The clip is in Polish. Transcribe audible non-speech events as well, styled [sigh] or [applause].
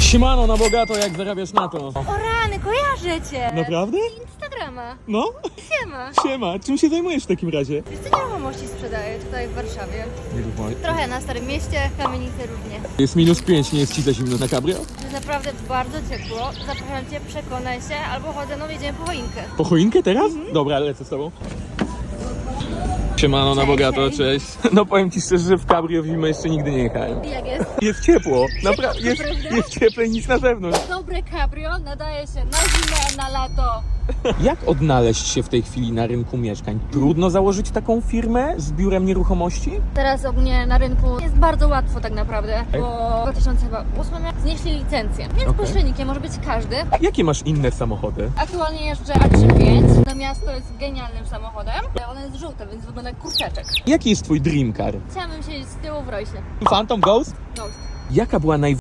Siemano na bogato, jak zarabiasz na to? O rany, kojarzę cię! Naprawdę? Instagrama. No? Siema. Siema, czym się zajmujesz w takim razie? Wiesz co nieruchomości sprzedaję tutaj w Warszawie? Trochę na Starym Mieście, kamienice różnie. Jest minus 5, nie jest ci za zimno na cabrio? Jest naprawdę bardzo ciepło. Zapraszam cię, przekonaj się, albo chodzę, no jedziemy po choinkę. Po choinkę teraz? Dobra, lecę z tobą. Siemano na bogato, cześć. [laughs] No powiem ci szczerze, że w cabrio w zimę jeszcze nigdy nie jechałem. Jak jest? Jest ciepło, naprawdę, jest, jest cieplej niż na zewnątrz. Dobre cabrio nadaje się na zimę, na lato. [laughs] Jak odnaleźć się w tej chwili na rynku mieszkań? Trudno założyć taką firmę z biurem nieruchomości? Teraz ogólnie na rynku jest bardzo łatwo tak naprawdę, bo w 2008 znieśli licencję, więc Okej. pośrednikiem może być każdy. Jakie masz inne samochody? Aktualnie jeżdżę A35, na miasto jest genialnym samochodem. Ono jest żółte, więc wygląda jak kurczaczek. Jaki jest twój dream car? Chciałabym siedzieć z tyłu w rojsie. Phantom Ghost? Ghost. Jaka była naj